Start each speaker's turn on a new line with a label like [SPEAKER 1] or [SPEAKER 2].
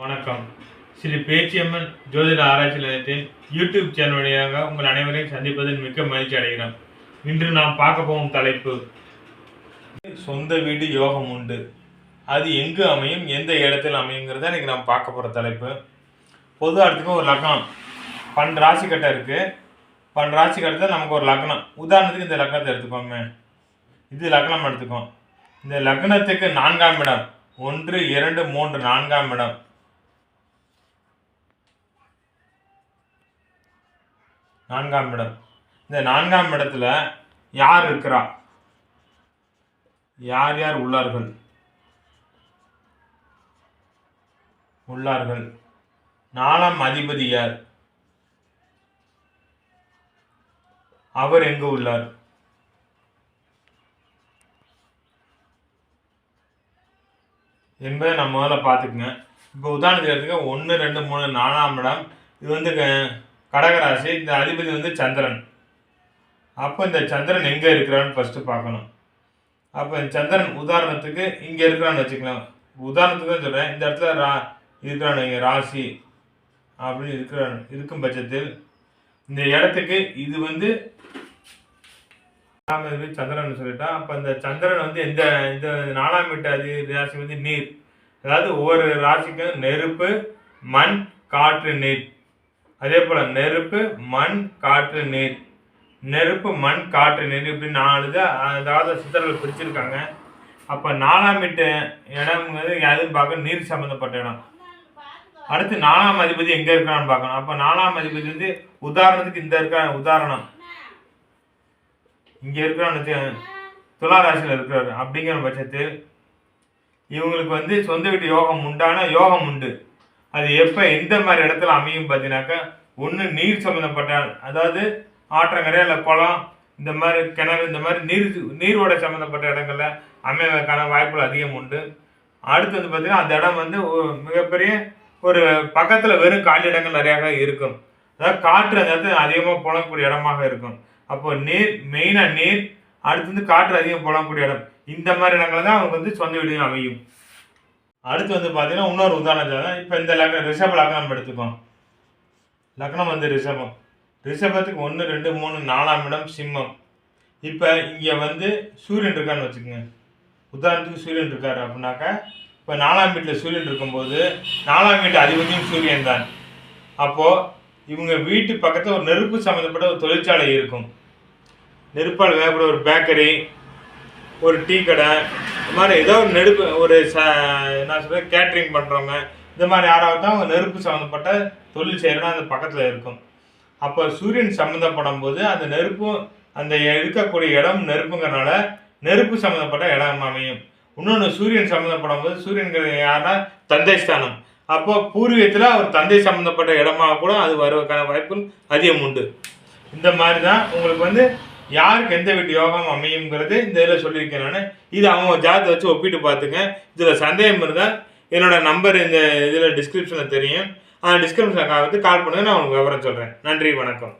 [SPEAKER 1] வணக்கம். ஸ்ரீ பேச்சியம்மன் ஜோதிட ஆராய்ச்சி நிலையத்தின் யூடியூப் சேனல் வழியாக உங்கள் அனைவரையும் சந்திப்பதில் மிக்க மகிழ்ச்சி அடைகிறோம் இன்று நாம் பார்க்க போகும் தலைப்பு சொந்த வீடு யோகம் உண்டு. அது எங்கு அமையும் எந்த இடத்தில் அமையுங்கிறத இன்றைக்கி நாம் பார்க்க போகிற தலைப்பு. பொது இடத்துக்கு ஒரு லக்னம் பன்னெண்டு ராசி கட்டம் இருக்குது பன்னெண்டு ராசி கட்டத்தில் நமக்கு ஒரு லக்னம் உதாரணத்துக்கு இந்த லக்னத்தை எடுத்துக்கோமே. இது லக்னம் எடுத்துக்கோம் இந்த லக்னத்துக்கு நான்காம் இடம். ஒன்று இரண்டு மூன்று நான்காம் இடம். நான்காம் இடம். இந்த நான்காம் இடத்துல யார் இருக்கிறா? யார் யார் உள்ளார்கள்? உள்ளார்கள். நாலாம் அதிபதி யார்? அவர் எங்கு உள்ளார்? என்பதை நம்ம முதல்ல பார்த்துக்குங்க. இப்போ உதாரணத்துக்கு எடுத்துக்க ஒன்று ரெண்டு மூணு நாலாம் இடம். இது வந்து கடகராசி இந்த அதிபதி வந்து சந்திரன். அப்போ இந்த சந்திரன் எங்கே இருக்கிறான்னு ஃபஸ்ட்டு பார்க்கணும். அப்போ இந்த சந்திரன் உதாரணத்துக்கு இங்கே இருக்கிறான்னு வச்சுக்கலாம். உதாரணத்துக்கு தான் சொல்கிறேன் இந்த இடத்துல ரா இருக்கிறான் இங்கே ராசி அப்படின்னு இருக்கிறான் இருக்கும் பட்சத்தில் இந்த இடத்துக்கு இது வந்து சந்திரன் சொல்லிட்டான் அப்போ இந்த சந்திரன் வந்து எந்த இந்த நாலாம் வீட்டு அது ராசி வந்து நீர். அதாவது ஒவ்வொரு ராசிக்கும் நெருப்பு மண் காற்று நீர். அதே போல் நெருப்பு மண் காற்று நீர். நெருப்பு மண் காற்று நீர் இப்படி நாலு அதாவது சித்தர்கள் பிரிச்சிருக்காங்க. அப்போ நாலாம் வீட்டு இடம்ங்கிறது எதுன்னு பார்க்க நீர் சம்மந்தப்பட்ட இடம். அடுத்து நாலாம் அதிபதி எங்கே இருக்கான்னு பார்க்கணும். அப்போ நாலாம் அதிபதி வந்து உதாரணத்துக்கு இந்த இருக்க உதாரணம். இங்கே இருக்கிறான்னு வச்சு துலா ராசியில் இருக்கிறாரு. அப்படிங்கிற பட்சத்தில் இவங்களுக்கு வந்து சொந்த வீட்டு யோகம் உண்டான யோகம் உண்டு. அது எப்போ எந்த மாதிரி இடத்துல அமையும் பார்த்தீங்கன்னாக்கா ஒன்று நீர் சம்மந்தப்பட்ட அதாவது ஆற்றங்கரை இல்லை குளம் இந்த மாதிரி கிணறு இந்த மாதிரி நீர் நீரோட சம்மந்தப்பட்ட இடங்களில் அமைவதற்கான வாய்ப்புகள் அதிகம் உண்டு. அடுத்து வந்து பார்த்தீங்கன்னா அந்த இடம் வந்து ஒரு மிகப்பெரிய ஒரு பக்கத்தில் வெறும் காலி இடங்கள் நிறையாக இருக்கும். அதாவது காற்று அந்த இடத்துல அதிகமாக புலங்கக்கூடிய இடமாக இருக்கும். அப்போ நீர் மெயினாக நீர் அடுத்து வந்து காற்று அதிகம் புலங்கக்கூடிய இடம். இந்த மாதிரி இடங்கள் தான் அவங்க வந்து சொந்த வீடுகள் அமையும். அடுத்து வந்து பார்த்தீங்கன்னா இன்னொரு உதாரணம் சொல்றேன். இப்போ இந்த லக்னம் ரிஷப லக்னம் எடுத்துக்கோம். லக்னம் வந்து ரிஷபம். ரிஷபத்துக்கு ஒன்று ரெண்டு மூணு நாலாம் இடம் சிம்மம். இப்போ இங்கே வந்து சூரியன் இருக்கான்னு வச்சுக்கோங்க. உதாரணத்துக்கு சூரியன் இருக்கார் அப்படின்னாக்கா இப்போ நாலாம் வீட்டில் சூரியன் இருக்கும்போது நாலாம் வீட்டு அதிபதியும் சூரியன் தான். அப்போது இவங்க வீட்டு பக்கத்தில் ஒரு நெருப்பு சம்மந்தப்பட்ட ஒரு தொழிற்சாலை இருக்கும். நெருப்பால் வேகப்பட ஒரு பேக்கரி ஒரு டீ கடை இந்த மாதிரி ஏதோ ஒரு நெருப்பு ஒரு ச என்ன சொல்கிறது கேட்ரிங் பண்ணுறவங்க இந்த மாதிரி யாராவது தான் அவங்க நெருப்பு சம்மந்தப்பட்ட தொழில் செய்கிறோன்னா அந்த பக்கத்தில் இருக்கும். அப்போ சூரியன் சம்மந்தப்படும் போது அந்த நெருப்பும் அந்த இருக்கக்கூடிய இடம் நெருப்புங்கிறனால நெருப்பு சம்மந்தப்பட்ட இடம் அமையும். இன்னொன்று சூரியன் சம்மந்தப்படும் போது சூரியன்கிற யாருன்னா தந்தை ஸ்தானம். அப்போ பூர்வீகத்தில் அவர் தந்தை சம்மந்தப்பட்ட இடமா கூட அது வருவதற்கான வாய்ப்புகள் அதிகம் உண்டு. இந்த மாதிரி தான் உங்களுக்கு வந்து யாருக்கு எந்த வீட்டு யோகம் அமையுங்கிறது இந்த இதில் சொல்லியிருக்கேன் நான். இது அவங்க ஜாதத்தை வச்சு ஒப்பிட்டு பார்த்துங்க. இதில் சந்தேகம் இருந்தால் என்னோட நம்பர் இந்த இதில் டிஸ்கிரிப்ஷனில் தெரியும். அந்த டிஸ்கிரிப்ஷனுக்காக வந்து கால் பண்ணுங்க நான் உங்களுக்கு விவரம் சொல்கிறேன் நன்றி வணக்கம்.